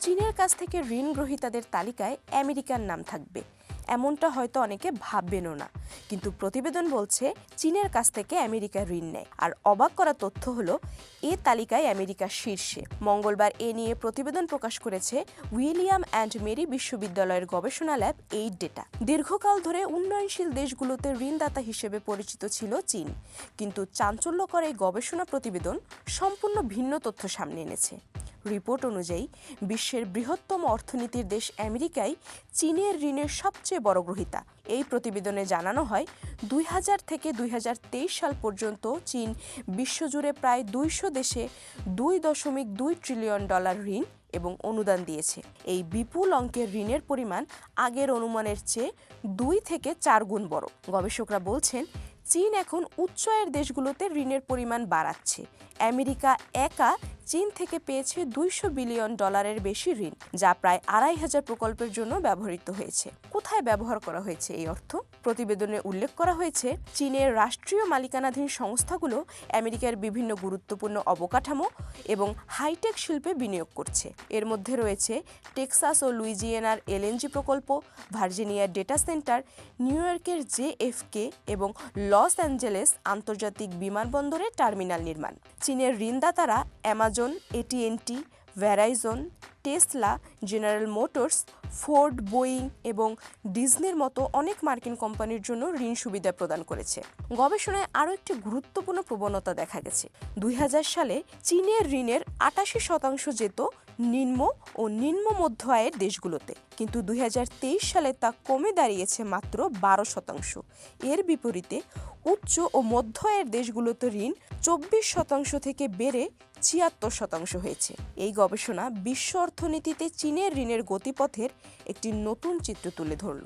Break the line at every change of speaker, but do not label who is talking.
চীনের কাছ থেকে ঋণ গ্রহীতাদের তালিকায় আমেরিকার নাম থাকবে। এমনটা হয়তো অনেকে ভাববেনও না। কিন্তু প্রতিবেদন বলছে, চীনের কাছ থেকে আমেরিকা ঋণ নেয়। আর অবাক করা তথ্য হলো, এ তালিকায় আমেরিকা শীর্ষে। মঙ্গলবার এ নিয়ে প্রতিবেদন প্রকাশ করেছে উইলিয়াম অ্যান্ড মেরি বিশ্ববিদ্যালয়ের গবেষণা ল্যাব এই ডেটা। দীর্ঘকাল ধরে উন্নয়নশীল দেশগুলোতে ঋণদাতা হিসেবে পরিচিত ছিল চীন। কিন্তু চাঞ্চল্যকর এই গবেষণা প্রতিবেদন সম্পূর্ণ ভিন্ন তথ্য সামনে এনেছে। রিপোর্ট অনুযায়ী, বিশ্বের বৃহত্তম অর্থনীতির দেশ আমেরিকাই চীনের ঋণের সবচেয়ে বড় গ্রহীতা। এই প্রতিবেদনে জানানো হয়, দুই হাজার থেকে দুই হাজার তেইশ সাল পর্যন্ত চীন বিশ্বজুড়ে প্রায় দুইশো দেশে দুই দশমিক দুই ট্রিলিয়ন ডলার ঋণ এবং অনুদান দিয়েছে। এই বিপুল অঙ্কের ঋণের পরিমাণ আগের অনুমানের চেয়ে দুই থেকে চার গুণ বড়। গবেষকরা বলছেন, চীন এখন উচ্চ আয়ের দেশগুলোতে ঋণের পরিমাণ বাড়াচ্ছে। আমেরিকা একা চীন থেকে পেয়েছে দুইশো বিলিয়ন ডলারের বেশি ঋণ, যা প্রায় আড়াই হাজার প্রকল্পের জন্য ব্যবহৃত হয়েছে। কোথায় ব্যবহার করা হয়েছে এই অর্থ? প্রতিবেদনে উল্লেখ করা হয়েছে, চীনের রাষ্ট্রীয় মালিকানাধীন সংস্থাগুলো আমেরিকার বিভিন্ন গুরুত্বপূর্ণ অবকাঠামো এবং হাইটেক শিল্পে বিনিয়োগ করছে। এর মধ্যে রয়েছে টেক্সাস ও লুইজিয়ানার এলএনজি প্রকল্প ভার্জিনিয়ার ডেটা সেন্টার, নিউ ইয়র্কের জেএফকে এবং লস অ্যাঞ্জেলেস আন্তর্জাতিক বিমানবন্দরের টার্মিনাল নির্মাণ। চীনের ঋণদাতারা Amazon AT and T Verizon Tesla, General Motors, Ford, Boeing এবং ডিজনির মতো অনেক মার্কিন কোম্পানির জন্য ঋণ সুবিধা প্রদান করেছে। গবেষণায় আরও একটি গুরুত্বপূর্ণ প্রবণতা দেখা গেছে। দুই হাজার সালে চীনের ঋণের আটাশি শতাংশ যেত নিম্ন ও নিম্ন মধ্য আয়ের দেশগুলোতে। কিন্তু দুই হাজার তেইশ সালে তা কমে দাঁড়িয়েছে মাত্র বারো শতাংশ। এর বিপরীতে উচ্চ ও মধ্য আয়ের দেশগুলোতে ঋণ চব্বিশ শতাংশ থেকে বেড়ে ছিয়াত্তর শতাংশ হয়েছে। এই গবেষণা বিশ্ব অর্থনীতিতে চীনের ঋণের গতিপথের একটি নতুন চিত্র তুলে ধরল।